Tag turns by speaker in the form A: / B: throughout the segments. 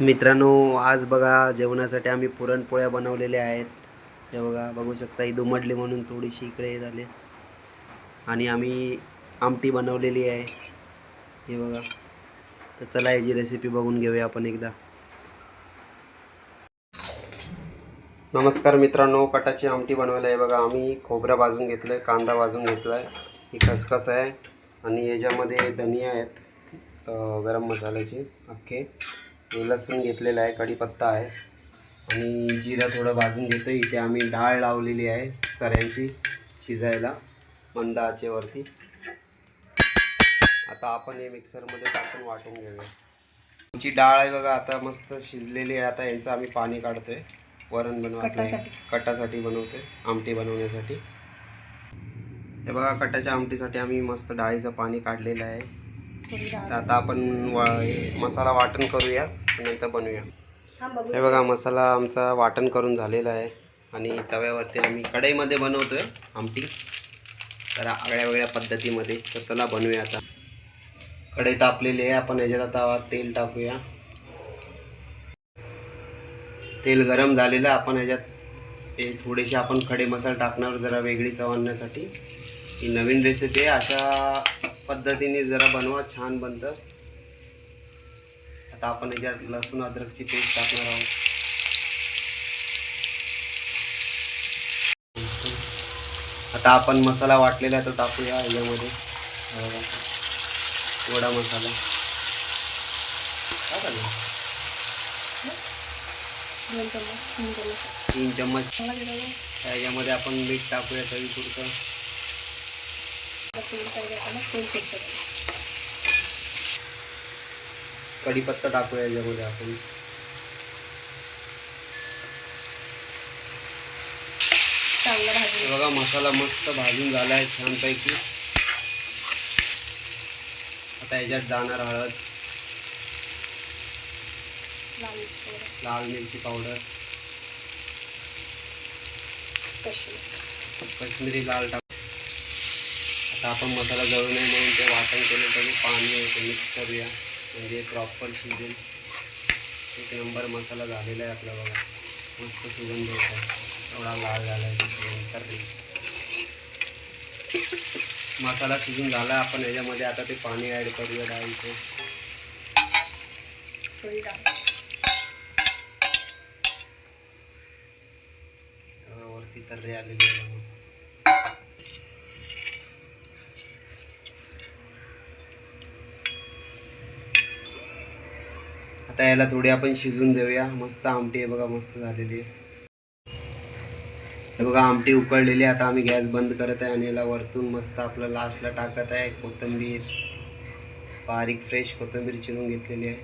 A: मित्रांनो आज बघा जेवणासाठी आम्ही पुरणपोळ्या बनवलेल्या आहेत. हे बघा बघू शकता ही दुमडली म्हणून थोडीशी इकडे हे आणि आम्ही आमटी बनवलेली आहे. हे बघा. तर चला याची रेसिपी बघून घेऊया आपण एकदा. नमस्कार मित्रांनो कटाची आमटी बनवायला आहे बघा. आम्ही खोबरं भाजून घेतलं आहे कांदा भाजून घेतला आहे ही खसखस आहे. आणि याच्यामध्ये धनिया आहेत गरम मसाल्याचे. अख्खे हे लसूण घेतलेलं आहे कढीपत्ता आहे. आणि जिरं थोडं भाजून घेतो इथे आम्ही डाळ लावलेली आहे चऱ्यांची शिजायला मंद आचेवरती आता आपण हे मिक्सरमध्ये टाकून वाटून घेऊया. आमची डाळ आहे बघा आता मस्त शिजलेली आहे. आता यांचं आम्ही पाणी काढतोय. वरण बनवा
B: कटासाठी.
A: कटासाठी बनवतोय आमटी बनवण्यासाठी. हे बघा कटाच्या आमटीसाठी आम्ही मस्त डाळीचं पाणी काढलेलं आहे. तर आता आपण वा मसाला वाटण करूया नंतर बनवूया. हे बघा मसाला आमचा वाटण करून झालेला आहे. आणि तव्यावरती आम्ही कढईमध्ये बनवतो आहे आमटी. तर आगळ्या वेगळ्या पद्धतीमध्ये. तर चला बनवूया आता. कढई तापलेली आहे. आपण याच्यात आता तेल टाकूया. तेल गरम झालेलं आहे. आपण याच्यात ते थोडेसे आपण खडे मसाला टाकणार जरा वेगळी चव आणण्यासाठी. ही नवीन रेसिपी आहे. अशा पद्धतीने जरा बनवा छान बनतं. आता आपण याच्यात लसूण अद्रकची पेस्ट टाकणार आहोत. आता आपण मसाला वाटलेला आहे तो टाकूया याच्यामध्ये. बघा. वडा मसाला.
B: तीन चम्मच.
A: याच्यामध्ये आपण मीठ टाकूया चवीपुरतं
B: तेल
A: टाकूया याच्यामध्ये आपण हे बघा मसाला मस्त भाजून झाला आहे छानपैकी आता याच्यात जाणार हळद
B: लाल मिरची पावडर
A: काश्मीरी। लाल टाक आपण मसाला जळू नये म्हणून ते वाटण केलं तरी पाणी आहे ते मिक्स करूया म्हणजे प्रॉपर शिजेल एक नंबर मसाला झालेला आहे आपला बघा मस्त सुगंध होत आहे एवढा लाल झाला आहे सुगंध तर्री मसाला शिजून झाला आपण याच्यामध्ये आता ते पाणी ॲड करूया डाळीचं
B: थोडी
A: वरती आलेली आहे मस्त। आता याला थोडी आपण शिजवून देऊया. मस्त आमटी आहे बघा मस्त झालेली आहे. हे बघा आमटी उकळलेली आहे. आता आम्ही गॅस बंद करत आहे आणि याला वरतून मस्त आपलं लास्टला टाकत आहे. कोथिंबीर बारीक फ्रेश कोथिंबीर चिरून घेतलेली आहे.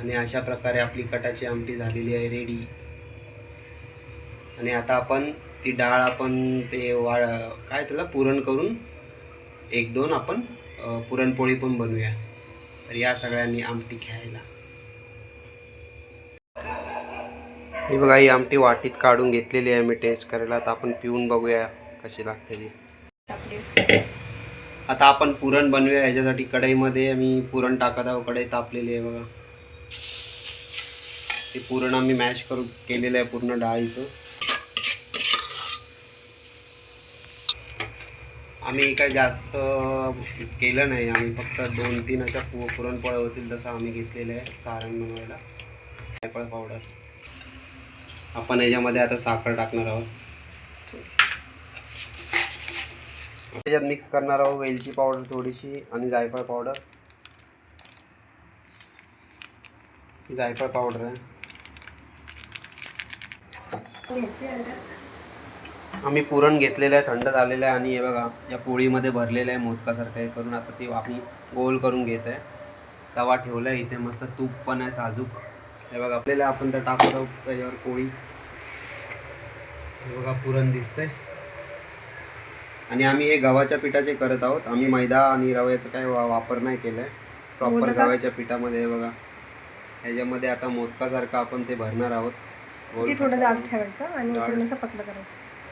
A: आणि अशा प्रकारे आपली कटाची आमटी झालेली आहे रेडी आणि आता आपण ती डाळ आपण ते वाळ काय त्याला पुरण करून एक दोन आपण पुरणपोळी पण बनवूया. तर या सगळ्यांनी आमटी घ्यायला. हे बघा ही आमटी वाटीत काढून घेतलेली आहे मी टेस्ट करायला. आता आपण पिऊन बघूया कशी लागते ती. आता आपण पुरण बनवूया. याच्यासाठी कढईमध्ये आम्ही पुरण टाकत आहोत कढई तापलेली आहे बघा. ते पुरण आम्ही मॅश करून केलेलं आहे पूर्ण डाळीचं. आम्ही काय जास्त केलं नाही. आम्ही फक्त दोन तीन अशा पु पुरणपोळ्या होतील तसं आम्ही घेतलेलं आहे सारण बनवायला. जायफळ पावडर आपण याच्यामध्ये आता साखर टाकणार आहोत. त्याच्यात मिक्स करणार आहोत वेलची पावडर थोडीशी आणि जायफळ पावडर जायफळ पावडर आहे. आम्ही पुरण घेतलेलं आहे थंड झालेलं आहे आणि हे बघा या पोळीमध्ये भरलेलं आहे मोदकासारखं हे करून आता ते आम्ही गोल करून घेत आहे. तवा ठेवला आहे इथे मस्त तूप पण आहे साजूक. हे बघा आपल्याला आपण तर टाकत आहोत त्याच्यावर पोळी. हे बघा पुरण दिसतंय. आणि आम्ही हे गव्हाच्या पिठाचे करत आहोत. आम्ही मैदा आणि रव्याचा काही वा वापर नाही केला आहे प्रॉपर गव्हाच्या पिठामध्ये हे बघा. ह्याच्यामध्ये आता मोदकासारखं आपण ते भरणार आहोत.
B: थोडं जाड ठेवायचं आणि. थोडंसं पतलं करायचं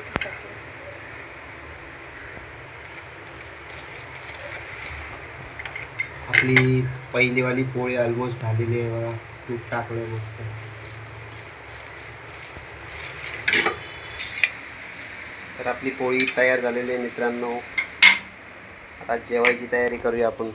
B: तुमच्याकडे.
A: आपली पहिलीवाली पोळी ऑलमोस्ट झालेली आहे बघा. तूप टाकलं मस्त. तर आपली पोळी तयार झालेली आहे मित्रांनो. आता जेवायची तयारी करूया आपण.